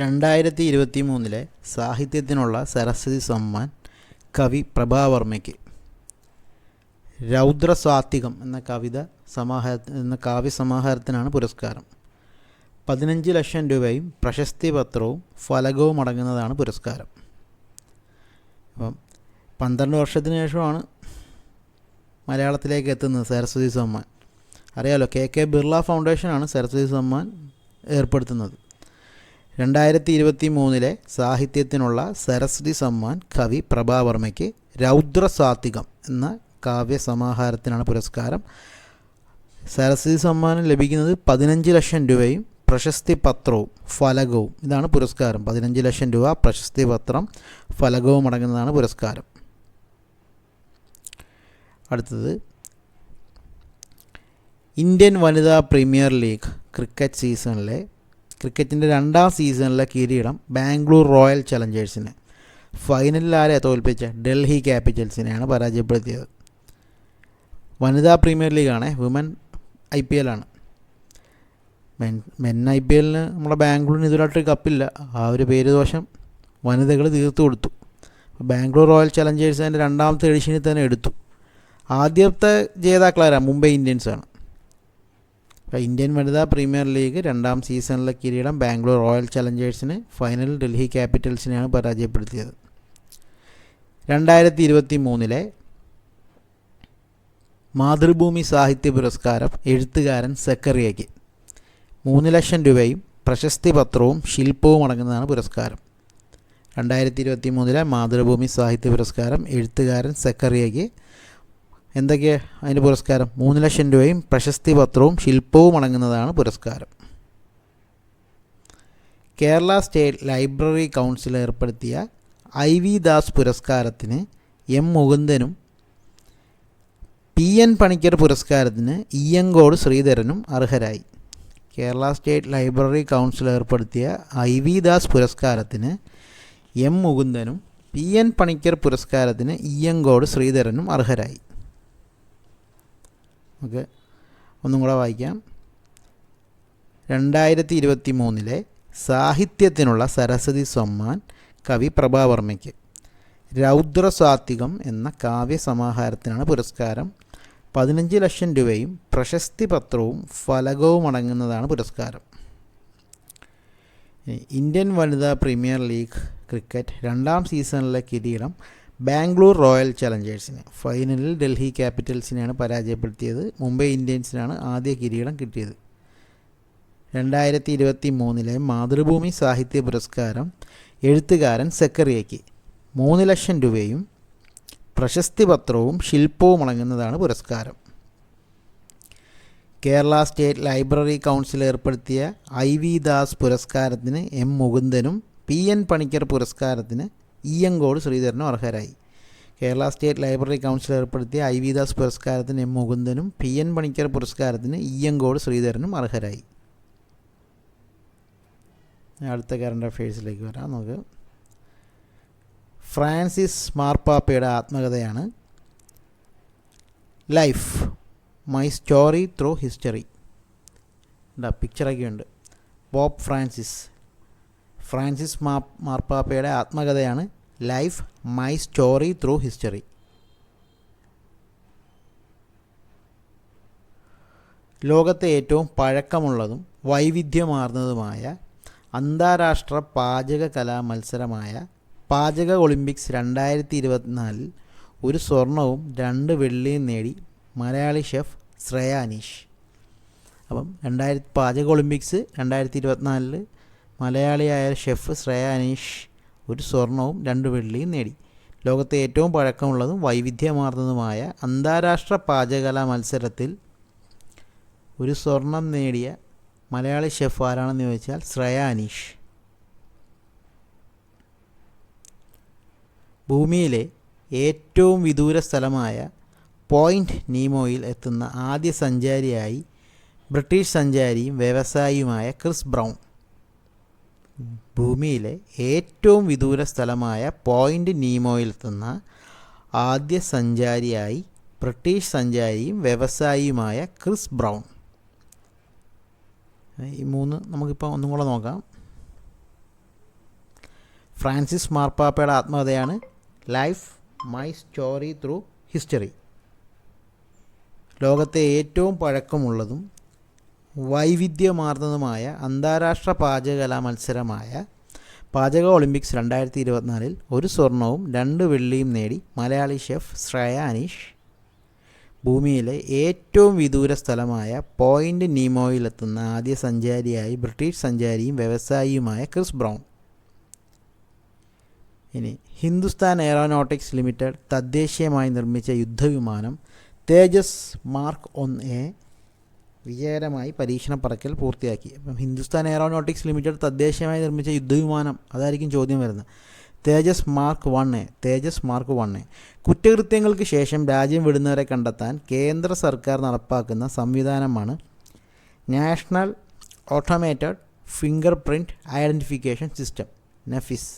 രണ്ടായിരത്തി ഇരുപത്തി മൂന്നിലെ സാഹിത്യത്തിനുള്ള സരസ്വതി സമ്മാൻ കവി പ്രഭാവർമ്മയ്ക്ക്. രൗദ്രസാത്വികം എന്ന കവിത സമാഹാര എന്ന കാവ്യസമാഹാരത്തിനാണ് പുരസ്കാരം. പതിനഞ്ച് ലക്ഷം രൂപയും പ്രശസ്തി പത്രവും ഫലകവും അടങ്ങുന്നതാണ് പുരസ്കാരം. അപ്പം പന്ത്രണ്ട് വർഷത്തിന് ശേഷമാണ് മലയാളത്തിലേക്ക് എത്തുന്നത് സരസ്വതി സമ്മാൻ. അറിയാലോ കെ കെ ബിർള ഫൗണ്ടേഷനാണ് സരസ്വതി സമ്മാൻ ഏർപ്പെടുത്തുന്നത്. രണ്ടായിരത്തി ഇരുപത്തി മൂന്നിലെ സാഹിത്യത്തിനുള്ള സരസ്വതി സമ്മാൻ കവി പ്രഭാവർമ്മയ്ക്ക് രൗദ്രസാത്വികം എന്ന കാവ്യസമാഹാരത്തിനാണ് പുരസ്കാരം. സരസ്വതി സമ്മാനം ലഭിക്കുന്നത് പതിനഞ്ച് ലക്ഷം രൂപയും പ്രശസ്തി പത്രവും ഫലകവും. ഇതാണ് പുരസ്കാരം. പതിനഞ്ച് ലക്ഷം രൂപ പ്രശസ്തി പത്രം ഫലകവും അടങ്ങുന്നതാണ് പുരസ്കാരം. അടുത്തത്. ഇന്ത്യൻ വനിതാ പ്രീമിയർ ലീഗ് ക്രിക്കറ്റ് സീസണിലെ ക്രിക്കറ്റിന്റെ രണ്ടാം സീസണിലെ കിരീടം ബാംഗ്ലൂർ റോയൽ ചലഞ്ചേഴ്സിന്. ഫൈനലിൽ ആരെ തോൽപ്പിച്ച ഡൽഹി ക്യാപിറ്റൽസിനെയാണ് പരാജയപ്പെടുത്തിയത്. വനിതാ പ്രീമിയർ ലീഗാണ് വിമൻ ഐ പി എല്ലാണ് മെൻ മെൻ ഐ പി എല്ലിന് നമ്മുടെ ബാംഗ്ലൂരിന് ഇതുവരായിട്ട് കപ്പില്ല. ആ ഒരു പേര് ദോഷം വനിതകൾ തീർത്തു കൊടുത്തു. ബാംഗ്ലൂർ റോയൽ ചലഞ്ചേഴ്സ് അതിന്റെ രണ്ടാമത്തെ എഡിഷനിൽ തന്നെ എടുത്തു. ആദ്യത്തെ ജേതാക്കളാരാണ് മുംബൈ ഇന്ത്യൻസാണ്. ഇന്ത്യൻ വനിതാ പ്രീമിയർ ലീഗ് രണ്ടാം സീസണിലെ കിരീടം ബാംഗ്ലൂർ റോയൽ ചലഞ്ചേഴ്സിന് ഫൈനൽ ഡൽഹി ക്യാപിറ്റൽസിനെയാണ് പരാജയപ്പെടുത്തിയത്. രണ്ടായിരത്തി ഇരുപത്തി മൂന്നിലെ മാതൃഭൂമി സാഹിത്യ പുരസ്കാരം എഴുത്തുകാരൻ സെക്കറിയയ്ക്ക്. മൂന്ന് ലക്ഷം രൂപയും പ്രശസ്തി പത്രവും ശില്പവും അടങ്ങുന്നതാണ് പുരസ്കാരം. രണ്ടായിരത്തി ഇരുപത്തി മൂന്നിലെ മാതൃഭൂമി സാഹിത്യ പുരസ്കാരം എഴുത്തുകാരൻ സെക്കറിയയ്ക്ക് എന്തൊക്കെ അതിന്റെ പുരസ്കാരം? മൂന്ന് ലക്ഷം രൂപയും പ്രശസ്തി പത്രവും ശില്പവും അടങ്ങുന്നതാണ് പുരസ്കാരം. കേരള സ്റ്റേറ്റ് ലൈബ്രറി കൗൺസിൽ ഏർപ്പെടുത്തിയ ഐ വി ദാസ് പുരസ്കാരത്തിന് എം മുകുന്ദനും പി എൻ പണിക്കർ പുരസ്കാരത്തിന് ഇ എങ്കോട് ശ്രീധരനും അർഹരായി. കേരള സ്റ്റേറ്റ് ലൈബ്രറി കൗൺസിൽ ഏർപ്പെടുത്തിയ ഐ വി ദാസ് പുരസ്കാരത്തിന് എം മുകുന്ദനും പി എൻ പണിക്കർ പുരസ്കാരത്തിന് ഇ എങ്കോട് ശ്രീധരനും അർഹരായി. ഓക്കെ ഒന്നും കൂടെ വായിക്കാം. രണ്ടായിരത്തി ഇരുപത്തി മൂന്നിലെ സാഹിത്യത്തിനുള്ള സരസ്വതി സമ്മാൻ കവി പ്രഭാവർമ്മയ്ക്ക്. രൗദ്രസാത്വികം എന്ന കാവ്യസമാഹാരത്തിനാണ് പുരസ്കാരം. പതിനഞ്ച് ലക്ഷം രൂപയും പ്രശസ്തി പത്രവും ഫലകവും അടങ്ങുന്നതാണ് പുരസ്കാരം. ഇന്ത്യൻ വനിതാ പ്രീമിയർ ലീഗ് ക്രിക്കറ്റ് രണ്ടാം സീസണിലെ കിരീടം ബാംഗ്ലൂർ റോയൽ ചലഞ്ചേഴ്സിനെ. ഫൈനലിൽ ഡൽഹി ക്യാപിറ്റൽസിനെയാണ് പരാജയപ്പെടുത്തിയത്. മുംബൈ ഇന്ത്യൻസിനാണ് ആദ്യ കിരീടം കിട്ടിയത്. രണ്ടായിരത്തി ഇരുപത്തി മൂന്നിലെ മാതൃഭൂമി സാഹിത്യ പുരസ്കാരം എഴുത്തുകാരൻ സെക്കറിയയ്ക്ക്. മൂന്ന് ലക്ഷം രൂപയും പ്രശസ്തി പത്രവും ശില്പവും അടങ്ങുന്നതാണ് പുരസ്കാരം. കേരള സ്റ്റേറ്റ് ലൈബ്രറി കൗൺസിൽ ഏർപ്പെടുത്തിയ ഐ വി ദാസ് പുരസ്കാരത്തിന് എം മുകുന്ദനും പി എൻ പണിക്കർ പുരസ്കാരത്തിന് ഇയ്യങ്കോട് ശ്രീധരനും അർഹരായി. കേരള സ്റ്റേറ്റ് ലൈബ്രറി കൗൺസിൽ ഏർപ്പെടുത്തിയ ഐ വി ദാസ് പുരസ്കാരത്തിന് എം മുകുന്ദനും പി എൻ പണിക്കർ പുരസ്കാരത്തിന് ഇയ്യങ്കോട് ശ്രീധരനും അർഹരായി. അടുത്ത കറണ്ട് അഫയേഴ്സിലേക്ക് വരാം. നമുക്ക് ഫ്രാൻസിസ് മാർപ്പാപ്പയുടെ ആത്മകഥയാണ് life my story through history. പിക്ചറൊക്കെ ഉണ്ട്. Pope Francis. ഫ്രാൻസിസ് മാ മാർപ്പാപ്പയുടെ ആത്മകഥയാണ് life my story through history. ലോകത്തെ ഏറ്റവും പഴക്കമുള്ളതും വൈവിധ്യമാർന്നതുമായ അന്താരാഷ്ട്ര പാചക കലാ മത്സരമായ പാചക ഒളിമ്പിക്സ് രണ്ടായിരത്തി ഇരുപത്തിനാലിൽ ഒരു സ്വർണവും രണ്ട് വെള്ളിയും നേടി മലയാളി ഷെഫ് ശ്രേയ അനീഷ് അപ്പം രണ്ടായിരത്തി പാചക ഒളിമ്പിക്സ് രണ്ടായിരത്തി ഇരുപത്തിനാലിൽ മലയാളിയായ ഷെഫ് ശ്രേയ അനീഷ് ഒരു സ്വർണവും രണ്ട് വെള്ളിയും നേടി. ലോകത്തെ ഏറ്റവും പഴക്കമുള്ളതും വൈവിധ്യമാർന്നതുമായ അന്താരാഷ്ട്ര പാചകകലാ മത്സരത്തിൽ ഒരു സ്വർണം നേടിയ മലയാളി ഷെഫ് ആരാണെന്ന് ചോദിച്ചാൽ ശ്രേയ അനീഷ്. ഭൂമിയിലെ ഏറ്റവും വിദൂര സ്ഥലമായ പോയിന്റ് നീമോയിൽ എത്തുന്ന ആദ്യ സഞ്ചാരിയായി ബ്രിട്ടീഷ് സഞ്ചാരിയും വ്യവസായിയുമായ ക്രിസ് ബ്രൗൺ. ഭൂമിയിലെ ഏറ്റവും വിദൂര സ്ഥലമായ പോയിന്റ് നീമോയിൽ എത്തുന്ന ആദ്യ സഞ്ചാരിയായി ബ്രിട്ടീഷ് സഞ്ചാരിയും വ്യവസായിയുമായ ക്രിസ് ബ്രൗൺ. ഈ മൂന്ന് നമുക്കിപ്പോൾ ഒന്നും കൂടെ നോക്കാം. ഫ്രാൻസിസ് മാർപ്പാപ്പയുടെ ആത്മകഥയാണ് life my story through history ലോകത്തെ ഏറ്റവും പഴക്കമുള്ളതും വൈവിധ്യമാർന്നതുമായ അന്താരാഷ്ട്ര പാചകകലാ മത്സരമായ പാചക ഒളിമ്പിക്സ് രണ്ടായിരത്തി ഇരുപത്തിനാലിൽ ഒരു സ്വർണവും രണ്ട് വെള്ളിയും നേടി മലയാളി ഷെഫ് ശ്രേയ അനീഷ് ഭൂമിയിലെ ഏറ്റവും വിദൂര സ്ഥലമായ പോയിന്റ് നീമോയിലെത്തുന്ന ആദ്യ സഞ്ചാരിയായി ബ്രിട്ടീഷ് സഞ്ചാരിയും വ്യവസായിയുമായ ക്രിസ് ബ്രൗൺ. ഇനി ഹിന്ദുസ്ഥാൻ എയറോനോട്ടിക്സ് ലിമിറ്റഡ് തദ്ദേശീയമായി നിർമ്മിച്ച യുദ്ധവിമാനം തേജസ് മാർക്ക് ഒന്ന് എ വിജയകരമായി പരീക്ഷണ പറക്കൽ പൂർത്തിയാക്കി. അപ്പം ഹിന്ദുസ്ഥാൻ എയറോനോട്ടിക്സ് ലിമിറ്റഡ് തദ്ദേശീയമായി നിർമ്മിച്ച യുദ്ധവിമാനം അതായിരിക്കും ചോദ്യം വരുന്നത്. Tejas mark one A Tejas mark one A. കുറ്റകൃത്യങ്ങൾക്ക് ശേഷം രാജ്യം വിടുന്നവരെ കണ്ടെത്താൻ കേന്ദ്ര സർക്കാർ നടപ്പാക്കുന്ന സംവിധാനമാണ് national automated fingerprint identification system NAFIS.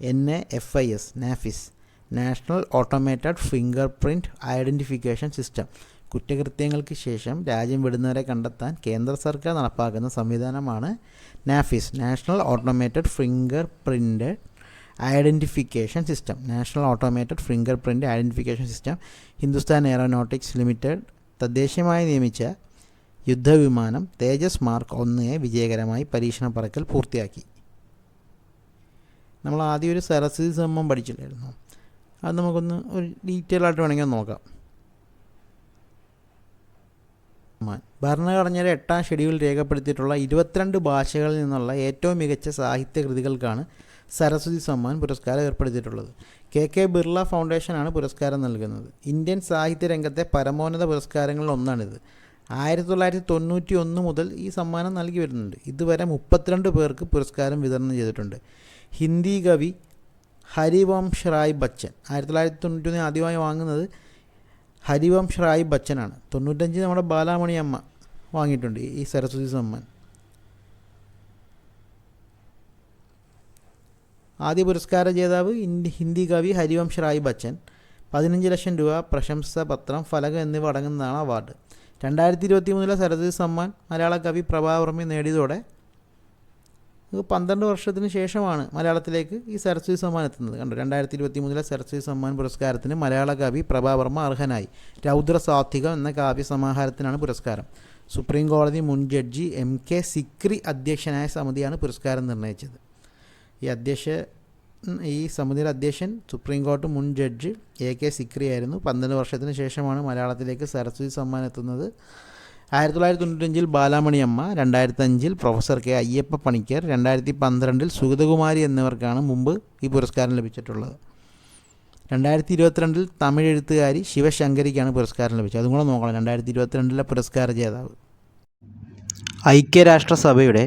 N A F I S NAFIS. National automated fingerprint identification system. കുറ്റകൃത്യങ്ങൾക്ക് ശേഷം രാജ്യം വിടുന്നവരെ കണ്ടെത്താൻ കേന്ദ്ര സർക്കാർ നടപ്പാക്കുന്ന സംവിധാനമാണ് NAFIS national automated fingerprint identification system. National automated fingerprint identification system Hindustan aeronautics limited തദ്ദേശീയമായി നിയമിച്ച യുദ്ധവിമാനം തേജസ് മാർക്ക് ഒന്നിനെ വിജയകരമായി പരീക്ഷണ പറക്കൽ പൂർത്തിയാക്കി. നമ്മൾ ആദ്യം ഒരു സരസ്വതി സംഭവം പഠിച്ചില്ലായിരുന്നു. അത് നമുക്കൊന്ന് ഒരു ഡീറ്റെയിൽ ആയിട്ട് വേണമെങ്കിൽ നോക്കാം. ഭരണഘടനയുടെ എട്ടാം ഷെഡ്യൂൾ രേഖപ്പെടുത്തിയിട്ടുള്ള ഇരുപത്തിരണ്ട് ഭാഷകളിൽ നിന്നുള്ള ഏറ്റവും മികച്ച സാഹിത്യ കൃതികൾക്കാണ് സരസ്വതി സമ്മാൻ പുരസ്കാരം ഏർപ്പെടുത്തിയിട്ടുള്ളത്. കെ കെ ബിർള ഫൗണ്ടേഷനാണ് പുരസ്കാരം നൽകുന്നത്. ഇന്ത്യൻ സാഹിത്യ രംഗത്തെ പരമോന്നത പുരസ്കാരങ്ങളിൽ ഒന്നാണിത്. ആയിരത്തി തൊള്ളായിരത്തി തൊണ്ണൂറ്റി ഒന്ന് മുതൽ ഈ സമ്മാനം നൽകി വരുന്നുണ്ട്. ഇതുവരെ മുപ്പത്തിരണ്ട് പേർക്ക് പുരസ്കാരം വിതരണം ചെയ്തിട്ടുണ്ട്. ഹിന്ദി കവി ഹരിവംശ് റായ് ബച്ചൻ ആയിരത്തി തൊള്ളായിരത്തി തൊണ്ണൂറ്റി ഒന്ന് ആദ്യമായി വാങ്ങുന്നത് ഹരിവംശ് റായ് ബച്ചനാണ്. തൊണ്ണൂറ്റഞ്ച് നമ്മുടെ ബാലാമണി അമ്മ വാങ്ങിയിട്ടുണ്ട് ഈ സരസ്വതി സമ്മാൻ. ആദ്യ പുരസ്കാര ജേതാവ് ഹിന്ദി കവി ഹരിവംശ് റായ് ബച്ചൻ. പതിനഞ്ച് ലക്ഷം രൂപ പ്രശംസ പത്രം ഫലകം എന്നിവ അടങ്ങുന്നതാണ് അവാർഡ്. രണ്ടായിരത്തി ഇരുപത്തി മൂന്നിലെ സരസ്വതി സമ്മാൻ മലയാള കവി പ്രഭാവർമ്മി നേടിയതോടെ ഇത് പന്ത്രണ്ട് വർഷത്തിന് ശേഷമാണ് മലയാളത്തിലേക്ക് ഈ സരസ്വതി സമ്മാൻ എത്തുന്നത്. കണ്ടു രണ്ടായിരത്തി ഇരുപത്തി മൂന്നിലെ സരസ്വതി സമ്മാൻ പുരസ്കാരത്തിന് മലയാള കവി പ്രഭാവർമ്മ അർഹനായി. രൗദ്ര എന്ന കാവ്യ സമാഹാരത്തിനാണ് പുരസ്കാരം. സുപ്രീം കോടതി മുൻ ജഡ്ജി എം കെ സിക്രി അധ്യക്ഷനായ സമിതിയാണ് പുരസ്കാരം നിർണയിച്ചത് ഈ അധ്യക്ഷ ഈ സമിതിയുടെ അധ്യക്ഷൻ സുപ്രീം കോടതി മുൻ ജഡ്ജ് എ കെ സിക്രി ആയിരുന്നു. പന്ത്രണ്ട് വർഷത്തിന് ശേഷമാണ് മലയാളത്തിലേക്ക് സരസ്വതി സമ്മാൻ എത്തുന്നത്. ആയിരത്തി തൊള്ളായിരത്തി തൊണ്ണൂറ്റഞ്ചിൽ ബാലാമണിയമ്മ രണ്ടായിരത്തി അഞ്ചിൽ പ്രൊഫസർ കെ അയ്യപ്പ പണിക്കർ രണ്ടായിരത്തി പന്ത്രണ്ടിൽ സുഗതകുമാരി എന്നിവർക്കാണ് മുമ്പ് ഈ പുരസ്കാരം ലഭിച്ചിട്ടുള്ളത്. രണ്ടായിരത്തി ഇരുപത്തിരണ്ടിൽ തമിഴ് എഴുത്തുകാരി ശിവശങ്കരിക്കാണ് പുരസ്കാരം ലഭിച്ചത്. അതും കൂടെ നോക്കണം. രണ്ടായിരത്തി ഇരുപത്തിരണ്ടിലെ പുരസ്കാര ജേതാവ്. ഐക്യരാഷ്ട്രസഭയുടെ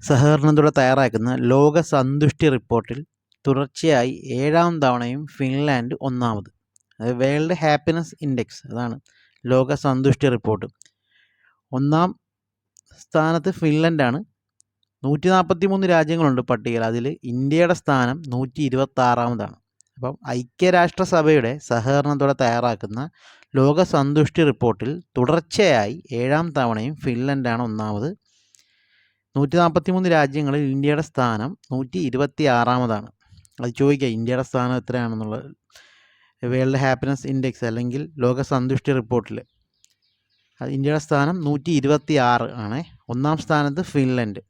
സഹകരണത്തോടെ തയ്യാറാക്കുന്ന ലോക സന്തുഷ്ടി റിപ്പോർട്ടിൽ തുടർച്ചയായി ഏഴാം തവണയും ഫിൻലാൻഡ് ഒന്നാമത്. അതായത് വേൾഡ് ഹാപ്പിനെസ് ഇൻഡെക്സ്. അതാണ് ലോക സന്തുഷ്ടി റിപ്പോർട്ട്. ഒന്നാം സ്ഥാനത്ത് ഫിൻലൻഡാണ്. നൂറ്റി നാൽപ്പത്തി മൂന്ന് രാജ്യങ്ങളുണ്ട് പട്ടികയിൽ. അതിൽ ഇന്ത്യയുടെ സ്ഥാനം നൂറ്റി ഇരുപത്തി ആറാമതാണ് അപ്പം ഐക്യരാഷ്ട്രസഭയുടെ സഹകരണത്തോടെ തയ്യാറാക്കുന്ന ലോക സന്തുഷ്ടി റിപ്പോർട്ടിൽ തുടർച്ചയായി ഏഴാം തവണയും ഫിൻലൻഡാണ് ഒന്നാമത്. നൂറ്റി നാൽപ്പത്തി മൂന്ന് രാജ്യങ്ങളിൽ ഇന്ത്യയുടെ സ്ഥാനം നൂറ്റി ഇരുപത്തി ആറാമതാണ് അത് ചോദിക്കുക ഇന്ത്യയുടെ സ്ഥാനം എത്രയാണെന്നുള്ളത് വേൾഡ് ഹാപ്പിനെസ് ഇൻഡെക്സ് അല്ലെങ്കിൽ ലോക സന്തുഷ്ടി റിപ്പോർട്ടിൽ ഇന്ത്യയുടെ സ്ഥാനം നൂറ്റി ഇരുപത്തി ആറ് ആണ്. ഒന്നാം സ്ഥാനത്ത് ഫിൻലൻഡ്.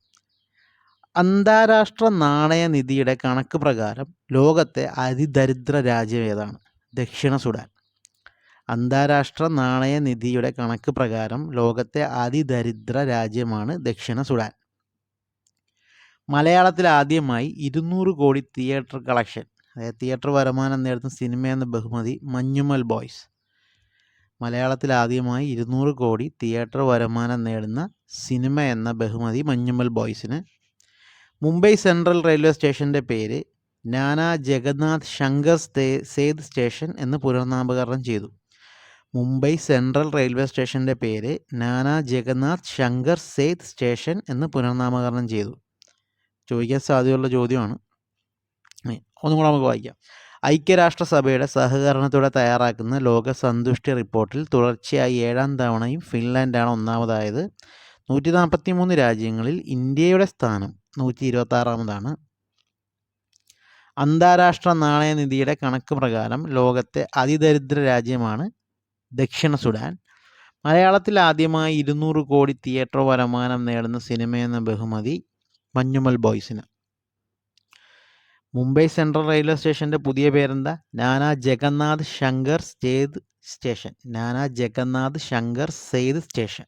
അന്താരാഷ്ട്ര നാണയനിധിയുടെ കണക്ക് പ്രകാരം ലോകത്തെ അതിദരിദ്ര രാജ്യം ഏതാണ്? ദക്ഷിണ സുഡാൻ. അന്താരാഷ്ട്ര നാണയനിധിയുടെ കണക്ക് പ്രകാരം ലോകത്തെ അതിദരിദ്ര രാജ്യമാണ് ദക്ഷിണ സുഡാൻ. മലയാളത്തിൽ ആദ്യമായി ഇരുന്നൂറ് കോടി തിയേറ്റർ കളക്ഷൻ അതായത് തിയേറ്റർ വരുമാനം നേടുന്ന സിനിമ എന്ന ബഹുമതി മഞ്ഞുമൽ ബോയ്സ്. മലയാളത്തിൽ ആദ്യമായി ഇരുന്നൂറ് കോടി തിയേറ്റർ വരുമാനം നേടുന്ന സിനിമ എന്ന ബഹുമതി മഞ്ഞുമ്മൽ ബോയ്സിന്. മുംബൈ സെൻട്രൽ റെയിൽവേ സ്റ്റേഷന്റെ പേര് നാനാ ജഗന്നാഥ് ശങ്കർ സേത് സ്റ്റേഷൻ എന്ന് പുനർനാമകരണം ചെയ്തു. മുംബൈ സെൻട്രൽ റെയിൽവേ സ്റ്റേഷന്റെ പേര് നാനാ ജഗന്നാഥ് ശങ്കർ സേത് സ്റ്റേഷൻ എന്ന് പുനർനാമകരണം ചെയ്തു. ചോദിക്കാൻ സാധ്യതയുള്ള ചോദ്യമാണ്. ഒന്നും കൂടെ നമുക്ക് വായിക്കാം. ഐക്യരാഷ്ട്രസഭയുടെ സഹകരണത്തോടെ തയ്യാറാക്കുന്ന ലോക സന്തുഷ്ടി റിപ്പോർട്ടിൽ തുടർച്ചയായി ഏഴാം തവണയും ഫിൻലാൻഡാണ് ഒന്നാമതായത്. നൂറ്റി നാൽപ്പത്തി മൂന്ന് രാജ്യങ്ങളിൽ ഇന്ത്യയുടെ സ്ഥാനം നൂറ്റി ഇരുപത്തി ആറാമതാണ് അന്താരാഷ്ട്ര നാണയനിധിയുടെ കണക്ക് പ്രകാരം ലോകത്തെ അതിദരിദ്ര രാജ്യമാണ് ദക്ഷിണ സുഡാൻ. മലയാളത്തിൽ ആദ്യമായി ഇരുന്നൂറ് കോടി തിയേറ്റർ വരുമാനം നേടുന്ന സിനിമയെന്ന ബഹുമതി മഞ്ഞുമൽ ബോയ്സിന്. മുംബൈ സെൻട്രൽ റെയിൽവേ സ്റ്റേഷന്റെ പുതിയ പേരെന്താ? Nana Jagannath Shankar Seth station. Nana Jagannath Shankar Seth station.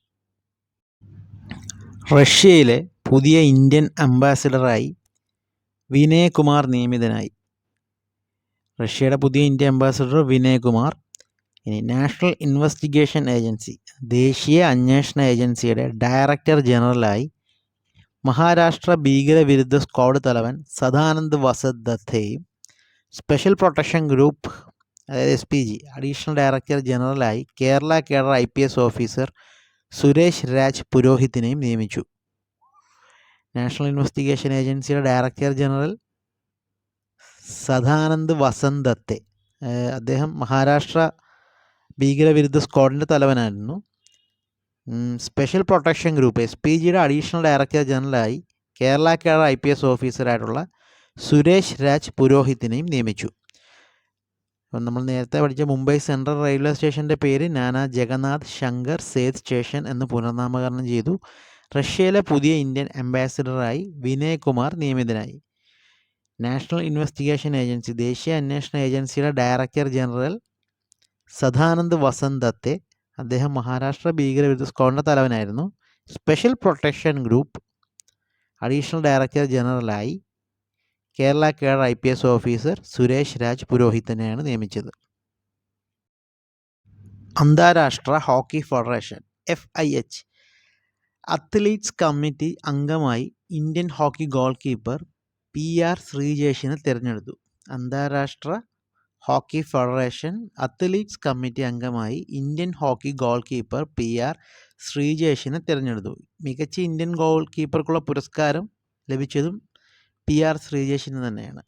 റഷ്യയിലെ പുതിയ ഇന്ത്യൻ അംബാസിഡറായി വിനയകുമാർ നിയമിതനായി. റഷ്യയുടെ പുതിയ ഇന്ത്യൻ അംബാസിഡർ വിനയകുമാർ. ഇനി നാഷണൽ ഇൻവെസ്റ്റിഗേഷൻ ഏജൻസി ദേശീയ അന്വേഷണ ഏജൻസിയുടെ ഡയറക്ടർ ജനറലായി മഹാരാഷ്ട്ര ഭീകരവിരുദ്ധ സ്ക്വാഡ് തലവൻ സദാനന്ദ് വസദത്തെയും സ്പെഷ്യൽ പ്രൊട്ടക്ഷൻ ഗ്രൂപ്പ് അതായത് S P G additional director ജനറലായി Kerala cadre I P S officer Suresh Raj പുരോഹിത്തിനെയും നിയമിച്ചു. നാഷണൽ ഇൻവെസ്റ്റിഗേഷൻ ഏജൻസിയുടെ ഡയറക്ടർ ജനറൽ സദാനന്ദ് വസന്തത്തെ അദ്ദേഹം മഹാരാഷ്ട്ര ഭീകരവിരുദ്ധ സ്ക്വാഡിന്റെ തലവനായിരുന്നു. Special protection group S P ജിയുടെ additional director ജനറലായി Kerala cadre I P S ഓഫീസറായിട്ടുള്ള Suresh Raj പുരോഹിത്തിനെയും നിയമിച്ചു. അപ്പം നമ്മൾ നേരത്തെ പഠിച്ച മുംബൈ സെൻട്രൽ റെയിൽവേ സ്റ്റേഷന്റെ പേര് നാനാ ജഗന്നാഥ് ശങ്കർ സേത് സ്റ്റേഷൻ എന്ന് പുനർനാമകരണം ചെയ്തു. റഷ്യയിലെ പുതിയ ഇന്ത്യൻ അംബാസിഡറായി വിനയ് കുമാർ നിയമിതനായി. നാഷണൽ ഇൻവെസ്റ്റിഗേഷൻ ഏജൻസി ദേശീയ അന്വേഷണ ഏജൻസിയുടെ ഡയറക്ടർ ജനറൽ സദാനന്ദ് വസന്ത് ദത്തെ അദ്ദേഹം മഹാരാഷ്ട്ര ഭീകരവിരുദ്ധ സ്ക്വാഡിന്റെ തലവനായിരുന്നു. Special protection group additional director ജനറലായി Kerala cadre I P S officer Suresh Raj പുരോഹിതനെയാണ് നിയമിച്ചത്. അന്താരാഷ്ട്ര hockey federation F I H athletes committee അംഗമായി Indian hockey goalkeeper P R ശ്രീജേഷിനെ തിരഞ്ഞെടുത്തു. അന്താരാഷ്ട്ര ഹോക്കി ഫെഡറേഷൻ അത്ലീറ്റ്സ് കമ്മിറ്റി അംഗമായി Indian hockey goalkeeper P R ശ്രീജേഷിനെ തിരഞ്ഞെടുത്തു. മികച്ച Indian goal കീപ്പർക്കുള്ള പുരസ്കാരം ലഭിച്ചതും P R ശ്രീജേഷിന് തന്നെയാണ്.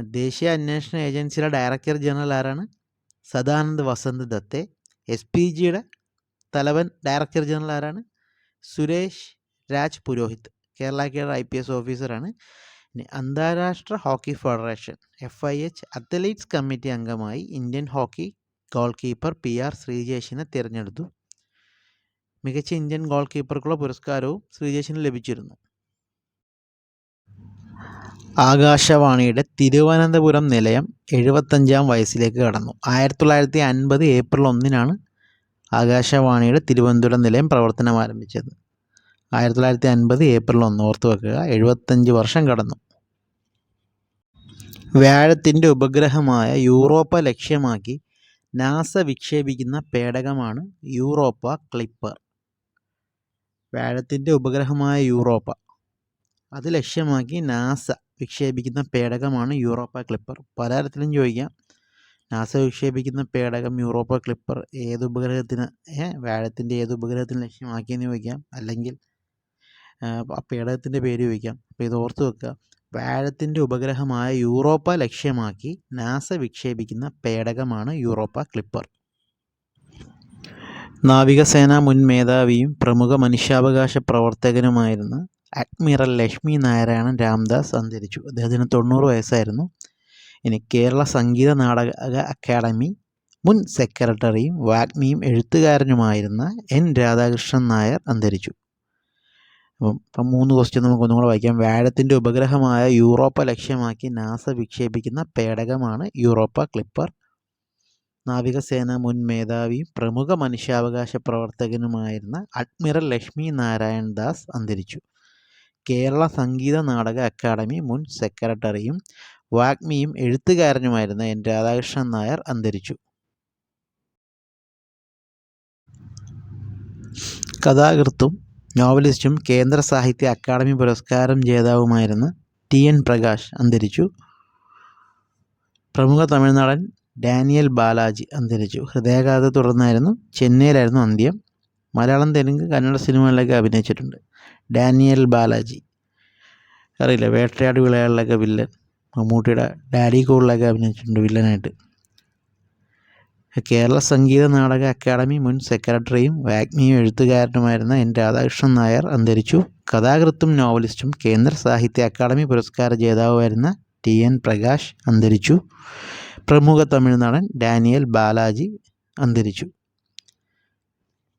ദേശീയ അന്വേഷണ ഏജൻസിയുടെ ഡയറക്ടർ ജനറൽ ആരാണ്? സദാനന്ദ് വസന്ത് ദത്തെ. എസ് പി ജിയുടെ തലവൻ ഡയറക്ടർ ജനറൽ ആരാണ്? Suresh Raj Purohit. Kerala Kerala I P S ഓഫീസറാണ്. അന്താരാഷ്ട്ര hockey federation F I H athletes committee അംഗമായി Indian hockey goalkeeper P R ശ്രീജേഷിനെ തിരഞ്ഞെടുത്തു. മികച്ച ഇന്ത്യൻ ഗോൾ കീപ്പർക്കുള്ള പുരസ്കാരവും ശ്രീജേഷിന് ലഭിച്ചിരുന്നു. ആകാശവാണിയുടെ തിരുവനന്തപുരം നിലയം എഴുപത്തഞ്ചാം വയസ്സിലേക്ക് കടന്നു. ആയിരത്തി തൊള്ളായിരത്തി അൻപത് ഏപ്രിൽ ഒന്നിനാണ് ആകാശവാണിയുടെ തിരുവനന്തപുരം നിലയം പ്രവർത്തനം ആരംഭിച്ചത് ആയിരത്തി തൊള്ളായിരത്തി അൻപത് ഏപ്രിൽ ഒന്ന് ഓർത്ത് വെക്കുക. എഴുപത്തഞ്ച് വർഷം കടന്നു. വ്യാഴത്തിന്റെ ഉപഗ്രഹമായ യൂറോപ്പ ലക്ഷ്യമാക്കി നാസ വിക്ഷേപിക്കുന്ന പേടകമാണ് യൂറോപ്പ ക്ലിപ്പർ. വ്യാഴത്തിന്റെ ഉപഗ്രഹമായ യൂറോപ്പ. അത് ലക്ഷ്യമാക്കി നാസ വിക്ഷേപിക്കുന്ന പേടകമാണ് യൂറോപ്പ ക്ലിപ്പർ. പലതരത്തിലും ചോദിക്കാം. നാസ വിക്ഷേപിക്കുന്ന പേടകം യൂറോപ്പ ക്ലിപ്പർ ഏത് ഉപഗ്രഹത്തിന് വ്യാഴത്തിന്റെ ഏത് ഉപഗ്രഹത്തിന് ലക്ഷ്യമാക്കിയെന്ന് ചോദിക്കാം. അല്ലെങ്കിൽ പേടകത്തിന്റെ പേര് ചോദിക്കാം. അപ്പോൾ ഇത് ഓർത്ത് വെക്കുക വ്യാഴത്തിന്റെ ഉപഗ്രഹമായ യൂറോപ്പ ലക്ഷ്യമാക്കി നാസ വിക്ഷേപിക്കുന്ന പേടകമാണ് യൂറോപ്പ ക്ലിപ്പർ. നാവികസേന മുൻ മേധാവിയും പ്രമുഖ മനുഷ്യാവകാശ പ്രവർത്തകനുമായിരുന്ന അഡ്മിറൽ ലക്ഷ്മി നാരായണൻ രാംദാസ് അന്തരിച്ചു. അദ്ദേഹത്തിന് തൊണ്ണൂറ് വയസ്സായിരുന്നു. ഇനി കേരള സംഗീത നാടക അക്കാദമി മുൻ സെക്രട്ടറിയും വാഗ്മിയും എഴുത്തുകാരനുമായിരുന്ന എൻ രാധാകൃഷ്ണൻ നായർ അന്തരിച്ചു. അപ്പം മൂന്ന് ക്വസ്റ്റ്യൻ നമുക്ക് ഒന്നും കൂടെ വായിക്കാം. വ്യാഴത്തിന്റെ ഉപഗ്രഹമായ യൂറോപ്പ ലക്ഷ്യമാക്കി നാസ വിക്ഷേപിക്കുന്ന പേടകമാണ് യൂറോപ്പ ക്ലിപ്പർ. നാവികസേന മുൻ മേധാവിയും പ്രമുഖ മനുഷ്യാവകാശ പ്രവർത്തകനുമായിരുന്ന അഡ്മിറൽ ലക്ഷ്മി നാരായൺ ദാസ് അന്തരിച്ചു. കേരള സംഗീത നാടക അക്കാദമി മുൻ സെക്രട്ടറിയും വാഗ്മിയും എഴുത്തുകാരനുമായിരുന്ന എൻ രാധാകൃഷ്ണൻ നായർ അന്തരിച്ചു. കഥാകൃത്തും നോവലിസ്റ്റും കേന്ദ്ര സാഹിത്യ അക്കാദമി പുരസ്കാരം ജേതാവുമായിരുന്ന ടി എൻ പ്രകാശ് അന്തരിച്ചു. പ്രമുഖ തമിഴ്നാടൻ ഡാനിയൽ ബാലാജി അന്തരിച്ചു. ഹൃദയാഘാതത്തെ തുടർന്നായിരുന്നു ചെന്നൈയിലായിരുന്നു അന്ത്യം. മലയാളം തെലുങ്ക് കന്നഡ സിനിമകളിലൊക്കെ അഭിനയിച്ചിട്ടുണ്ട് ഡാനിയൽ ബാലാജി. അറിയില്ല വേട്ടയാട് വിളയാളിലൊക്കെ വില്ലൻ മമ്മൂട്ടിയുടെ ഡാഡി കൂളിലൊക്കെ അഭിനയിച്ചിട്ടുണ്ട് വില്ലനായിട്ട്. കേരള സംഗീത നാടക അക്കാദമി മുൻ സെക്രട്ടറിയും വാഗ്മിയും എഴുത്തുകാരനുമായിരുന്ന എൻ രാധാകൃഷ്ണൻ നായർ അന്തരിച്ചു. കഥാകൃത്തും നോവലിസ്റ്റും കേന്ദ്ര സാഹിത്യ അക്കാദമി പുരസ്കാര ജേതാവുമായിരുന്ന ടി എൻ പ്രകാശ് അന്തരിച്ചു. പ്രമുഖ തമിഴ് നടൻ ഡാനിയൽ ബാലാജി അന്തരിച്ചു.